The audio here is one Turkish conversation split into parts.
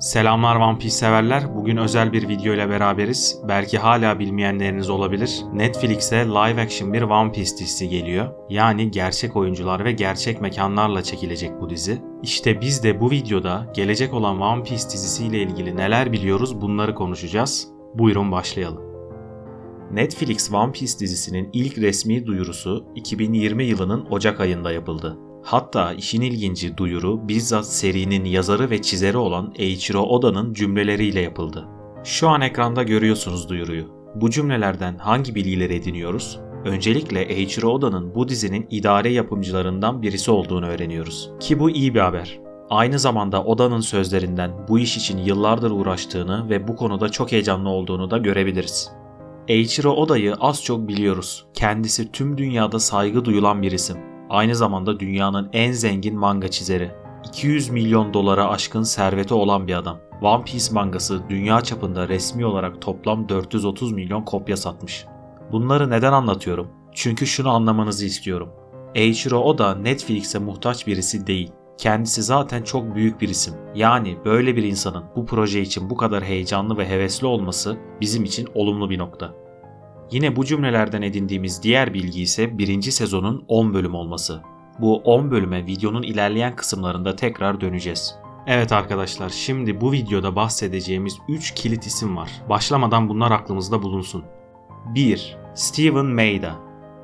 Selamlar One Piece severler. Bugün özel bir video ile beraberiz. Belki hala bilmeyenleriniz olabilir. Netflix'e live action bir One Piece dizisi geliyor. Yani gerçek oyuncular ve gerçek mekanlarla çekilecek bu dizi. İşte biz de bu videoda gelecek olan One Piece dizisiyle ilgili neler biliyoruz bunları konuşacağız. Buyurun başlayalım. Netflix One Piece dizisinin ilk resmi duyurusu 2020 yılının Ocak ayında yapıldı. Hatta işin ilginci duyuru bizzat serinin yazarı ve çizeri olan Eiichiro Oda'nın cümleleriyle yapıldı. Şu an ekranda görüyorsunuz duyuruyu. Bu cümlelerden hangi bilgileri ediniyoruz? Öncelikle Eiichiro Oda'nın bu dizinin idare yapımcılarından birisi olduğunu öğreniyoruz. Ki bu iyi bir haber. Aynı zamanda Oda'nın sözlerinden bu iş için yıllardır uğraştığını ve bu konuda çok heyecanlı olduğunu da görebiliriz. Eiichiro Oda'yı az çok biliyoruz. Kendisi tüm dünyada saygı duyulan bir isim. Aynı zamanda dünyanın en zengin manga çizeri. 200 milyon dolara aşkın serveti olan bir adam. One Piece mangası dünya çapında resmi olarak toplam 430 milyon kopya satmış. Bunları neden anlatıyorum? Çünkü şunu anlamanızı istiyorum. Eiichiro Oda Netflix'e muhtaç birisi değil. Kendisi zaten çok büyük bir isim. Yani böyle bir insanın bu proje için bu kadar heyecanlı ve hevesli olması bizim için olumlu bir nokta. Yine bu cümlelerden edindiğimiz diğer bilgi ise birinci sezonun 10 bölüm olması. Bu 10 bölüme videonun ilerleyen kısımlarında tekrar döneceğiz. Evet arkadaşlar şimdi bu videoda bahsedeceğimiz 3 kilit isim var. Başlamadan bunlar aklımızda bulunsun. 1. Steven Maida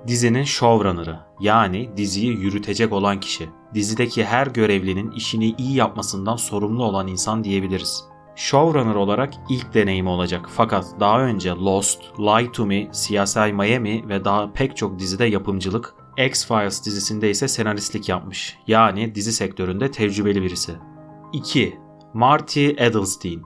Dizinin showrunner'ı yani diziyi yürütecek olan kişi. Dizideki her görevlinin işini iyi yapmasından sorumlu olan insan diyebiliriz showrunner olarak ilk deneyimi olacak. Fakat daha önce Lost, Lie to Me, CSI Miami ve daha pek çok dizide yapımcılık, X-Files dizisinde ise senaristlik yapmış. Yani dizi sektöründe tecrübeli birisi. 2. Marty Edelstein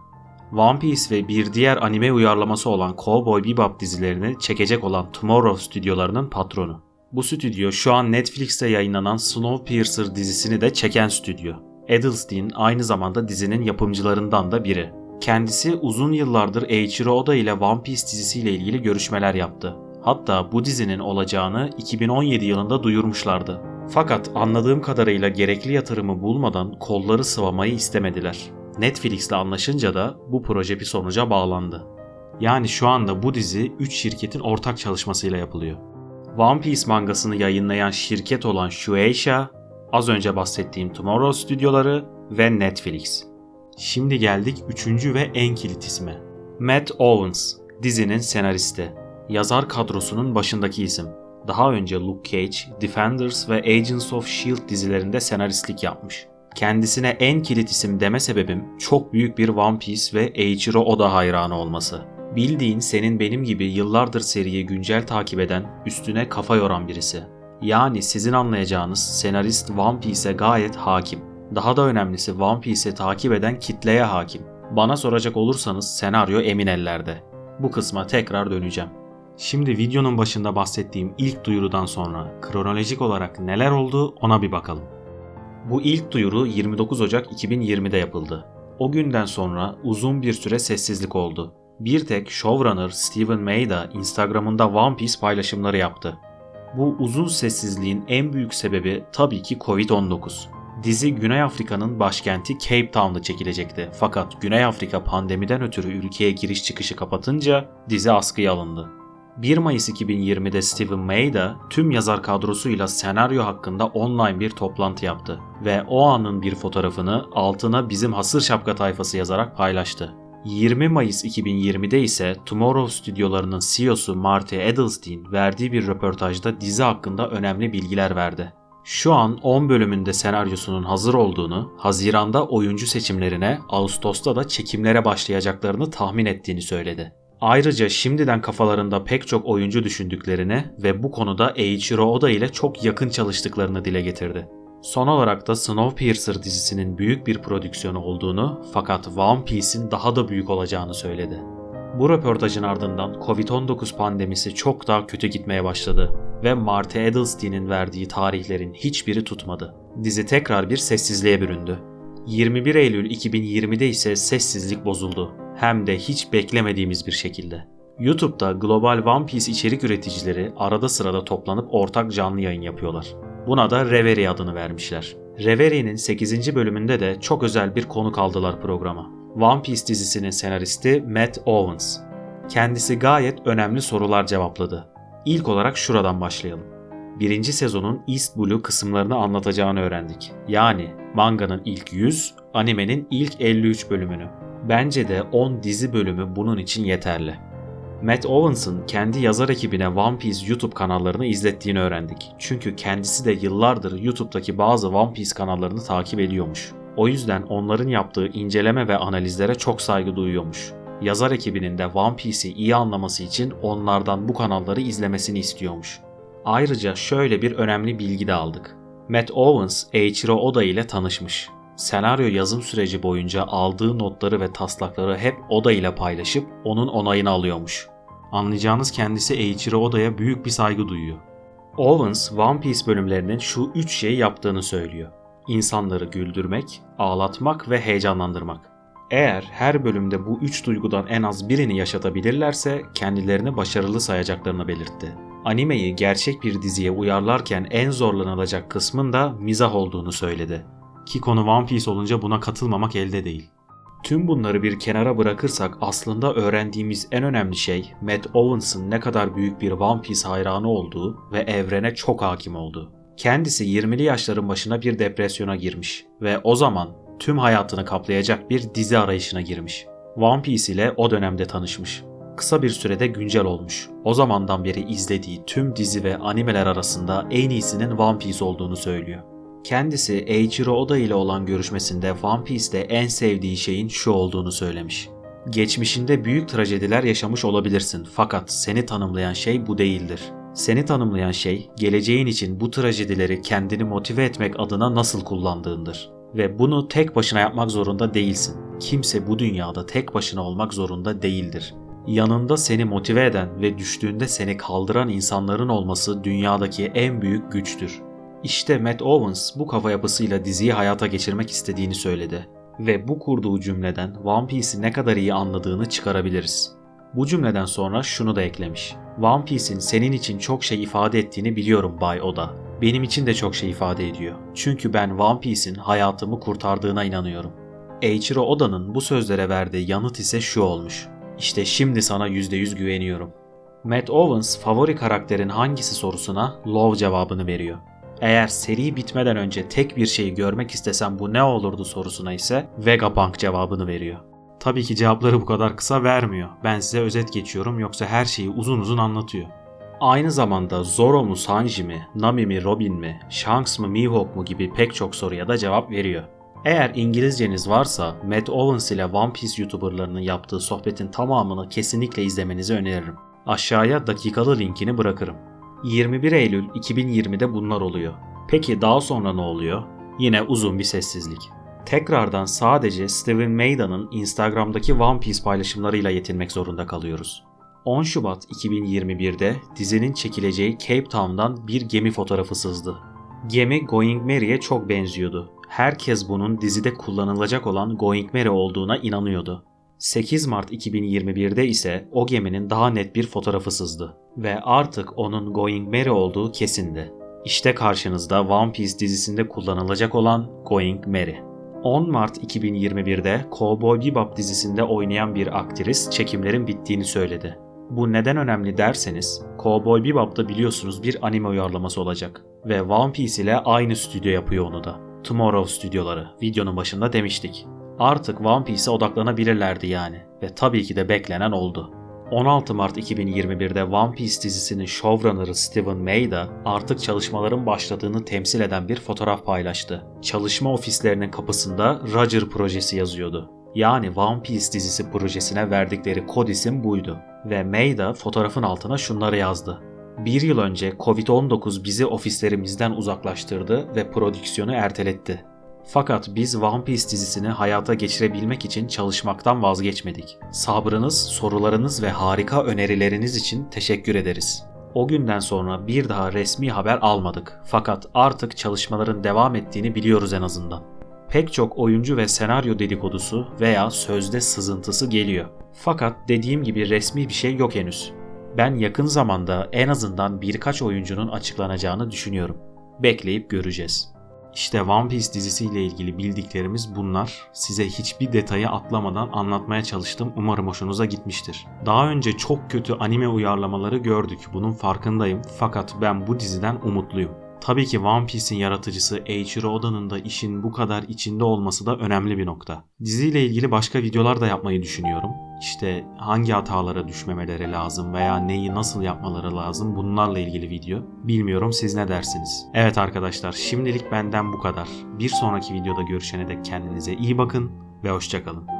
One Piece ve bir diğer anime uyarlaması olan Cowboy Bebop dizilerini çekecek olan Tomorrow stüdyolarının patronu. Bu stüdyo şu an Netflix'te yayınlanan Snowpiercer dizisini de çeken stüdyo. Edelstein aynı zamanda dizinin yapımcılarından da biri. Kendisi uzun yıllardır Eiichiro Oda ile One Piece dizisiyle ilgili görüşmeler yaptı. Hatta bu dizinin olacağını 2017 yılında duyurmuşlardı. Fakat anladığım kadarıyla gerekli yatırımı bulmadan kolları sıvamayı istemediler. Netflix'le anlaşınca da bu proje bir sonuca bağlandı. Yani şu anda bu dizi 3 şirketin ortak çalışmasıyla yapılıyor. One Piece mangasını yayınlayan şirket olan Shueisha, az önce bahsettiğim Tomorrow stüdyoları ve Netflix. Şimdi geldik üçüncü ve en kilit isme. Matt Owens, dizinin senaristi. Yazar kadrosunun başındaki isim. Daha önce Luke Cage, Defenders ve Agents of S.H.I.E.L.D. dizilerinde senaristlik yapmış. Kendisine en kilit isim deme sebebim çok büyük bir One Piece ve Eiichiro Oda hayranı olması. Bildiğin senin benim gibi yıllardır seriyi güncel takip eden, üstüne kafa yoran birisi. Yani sizin anlayacağınız senarist One Piece'e gayet hakim. Daha da önemlisi One Piece'i takip eden kitleye hakim. Bana soracak olursanız senaryo emin ellerde. Bu kısma tekrar döneceğim. Şimdi videonun başında bahsettiğim ilk duyurudan sonra kronolojik olarak neler oldu ona bir bakalım. Bu ilk duyuru 29 Ocak 2020'de yapıldı. O günden sonra uzun bir süre sessizlik oldu. Bir tek showrunner Steven Maida Instagram'ında One Piece paylaşımları yaptı. Bu uzun sessizliğin en büyük sebebi tabii ki Covid-19. Dizi Güney Afrika'nın başkenti Cape Town'da çekilecekti. Fakat Güney Afrika pandemiden ötürü ülkeye giriş çıkışı kapatınca dizi askıya alındı. 1 Mayıs 2020'de Steven Maida tüm yazar kadrosuyla senaryo hakkında online bir toplantı yaptı ve o anın bir fotoğrafını altına bizim hasır şapka tayfası yazarak paylaştı. 20 Mayıs 2020'de ise Tomorrow stüdyolarının CEO'su Marty Edelstein verdiği bir röportajda dizi hakkında önemli bilgiler verdi. Şu an 10 bölümünde senaryosunun hazır olduğunu, Haziran'da oyuncu seçimlerine, Ağustos'ta da çekimlere başlayacaklarını tahmin ettiğini söyledi. Ayrıca şimdiden kafalarında pek çok oyuncu düşündüklerini ve bu konuda Eiichiro Oda ile çok yakın çalıştıklarını dile getirdi. Son olarak da Snowpiercer dizisinin büyük bir prodüksiyonu olduğunu fakat One Piece'in daha da büyük olacağını söyledi. Bu röportajın ardından Covid-19 pandemisi çok daha kötü gitmeye başladı ve Marty Edelstein'in verdiği tarihlerin hiçbiri tutmadı. Dizi tekrar bir sessizliğe büründü. 21 Eylül 2020'de ise sessizlik bozuldu. Hem de hiç beklemediğimiz bir şekilde. YouTube'da global One Piece içerik üreticileri arada sırada toplanıp ortak canlı yayın yapıyorlar. Buna da Reverie adını vermişler. Reveri'nin 8. bölümünde de çok özel bir konuk aldılar programa. One Piece dizisinin senaristi Matt Owens. Kendisi gayet önemli sorular cevapladı. İlk olarak şuradan başlayalım. Birinci sezonun East Blue kısımlarını anlatacağını öğrendik. Yani manganın ilk 100, animenin ilk 53 bölümünü. Bence de 10 dizi bölümü bunun için yeterli. Matt Owens'ın kendi yazar ekibine One Piece YouTube kanallarını izlettiğini öğrendik. Çünkü kendisi de yıllardır YouTube'daki bazı One Piece kanallarını takip ediyormuş. O yüzden onların yaptığı inceleme ve analizlere çok saygı duyuyormuş. Yazar ekibinin de One Piece'i iyi anlaması için onlardan bu kanalları izlemesini istiyormuş. Ayrıca şöyle bir önemli bilgi de aldık. Matt Owens, Eiichiro Oda ile tanışmış. Senaryo yazım süreci boyunca aldığı notları ve taslakları hep Oda ile paylaşıp onun onayını alıyormuş. Anlayacağınız kendisi Eiichiro Oda'ya büyük bir saygı duyuyor. Owens, One Piece bölümlerinin şu üç şeyi yaptığını söylüyor. İnsanları güldürmek, ağlatmak ve heyecanlandırmak. Eğer her bölümde bu üç duygudan en az birini yaşatabilirlerse kendilerini başarılı sayacaklarını belirtti. Animeyi gerçek bir diziye uyarlarken en zorlanılacak kısmın da mizah olduğunu söyledi. Ki konu One Piece olunca buna katılmamak elde değil. Tüm bunları bir kenara bırakırsak aslında öğrendiğimiz en önemli şey Matt Owens'ın ne kadar büyük bir One Piece hayranı olduğu ve evrene çok hakim olduğu. Kendisi 20'li yaşların başına bir depresyona girmiş ve o zaman tüm hayatını kaplayacak bir dizi arayışına girmiş. One Piece ile o dönemde tanışmış. Kısa bir sürede güncel olmuş. O zamandan beri izlediği tüm dizi ve animeler arasında en iyisinin One Piece olduğunu söylüyor. Kendisi Eiichiro Oda ile olan görüşmesinde One Piece'te en sevdiği şeyin şu olduğunu söylemiş. Geçmişinde büyük trajediler yaşamış olabilirsin fakat seni tanımlayan şey bu değildir. Seni tanımlayan şey geleceğin için bu trajedileri kendini motive etmek adına nasıl kullandığındır. Ve bunu tek başına yapmak zorunda değilsin. Kimse bu dünyada tek başına olmak zorunda değildir. Yanında seni motive eden ve düştüğünde seni kaldıran insanların olması dünyadaki en büyük güçtür. İşte Matt Owens bu kafa yapısıyla diziyi hayata geçirmek istediğini söyledi. Ve bu kurduğu cümleden One Piece'i ne kadar iyi anladığını çıkarabiliriz. Bu cümleden sonra şunu da eklemiş. One Piece'in senin için çok şey ifade ettiğini biliyorum Bay Oda. Benim için de çok şey ifade ediyor. Çünkü ben One Piece'in hayatımı kurtardığına inanıyorum. Eiichiro Oda'nın bu sözlere verdiği yanıt ise şu olmuş. İşte şimdi sana %100 güveniyorum. Matt Owens favori karakterin hangisi sorusuna Love cevabını veriyor. Eğer seri bitmeden önce tek bir şeyi görmek istesem bu ne olurdu sorusuna ise Vegapunk cevabını veriyor. Tabii ki cevapları bu kadar kısa vermiyor. Ben size özet geçiyorum yoksa her şeyi uzun uzun anlatıyor. Aynı zamanda Zoro mu Sanji mi, Nami mi Robin mi, Shanks mı Mihawk mu gibi pek çok soruya da cevap veriyor. Eğer İngilizceniz varsa Matt Owens ile One Piece YouTuberlarının yaptığı sohbetin tamamını kesinlikle izlemenizi öneririm. Aşağıya dakikalı linkini bırakırım. 21 Eylül 2020'de bunlar oluyor. Peki daha sonra ne oluyor? Yine uzun bir sessizlik. Tekrardan sadece Steven Maida'nın Instagram'daki One Piece paylaşımlarıyla yetinmek zorunda kalıyoruz. 10 Şubat 2021'de dizinin çekileceği Cape Town'dan bir gemi fotoğrafı sızdı. Gemi Going Merry'e çok benziyordu. Herkes bunun dizide kullanılacak olan Going Merry olduğuna inanıyordu. 8 Mart 2021'de ise o geminin daha net bir fotoğrafı sızdı ve artık onun Going Merry olduğu kesindi. İşte karşınızda One Piece dizisinde kullanılacak olan Going Merry. 10 Mart 2021'de Cowboy Bebop dizisinde oynayan bir aktris çekimlerin bittiğini söyledi. Bu neden önemli derseniz, Cowboy Bebop'ta biliyorsunuz bir anime uyarlaması olacak ve One Piece ile aynı stüdyo yapıyor onu da. Tomorrow stüdyoları videonun başında demiştik. Artık One Piece'e odaklanabilirlerdi yani ve tabii ki de beklenen oldu. 16 Mart 2021'de One Piece dizisinin showrunner'ı Steven Maida artık çalışmaların başladığını temsil eden bir fotoğraf paylaştı. Çalışma ofislerinin kapısında Roger projesi yazıyordu. Yani One Piece dizisi projesine verdikleri kod isim buydu. Ve Maida fotoğrafın altına şunları yazdı. Bir yıl önce Covid-19 bizi ofislerimizden uzaklaştırdı ve prodüksiyonu erteletti. Fakat biz One Piece dizisini hayata geçirebilmek için çalışmaktan vazgeçmedik. Sabrınız, sorularınız ve harika önerileriniz için teşekkür ederiz. O günden sonra bir daha resmi haber almadık. Fakat artık çalışmaların devam ettiğini biliyoruz en azından. Pek çok oyuncu ve senaryo dedikodusu veya sözde sızıntısı geliyor. Fakat dediğim gibi resmi bir şey yok henüz. Ben yakın zamanda en azından birkaç oyuncunun açıklanacağını düşünüyorum. Bekleyip göreceğiz. İşte One Piece dizisiyle ilgili bildiklerimiz bunlar. Size hiçbir detayı atlamadan anlatmaya çalıştım. Umarım hoşunuza gitmiştir. Daha önce çok kötü anime uyarlamaları gördük. Bunun farkındayım. Fakat ben bu diziden umutluyum. Tabii ki One Piece'in yaratıcısı Eiichiro Oda'nın da işin bu kadar içinde olması da önemli bir nokta. Diziyle ilgili başka videolar da yapmayı düşünüyorum. İşte hangi hatalara düşmemeleri lazım veya neyi nasıl yapmaları lazım bunlarla ilgili video. Bilmiyorum siz ne dersiniz? Evet arkadaşlar şimdilik benden bu kadar. Bir sonraki videoda görüşene dek kendinize iyi bakın ve hoşçakalın.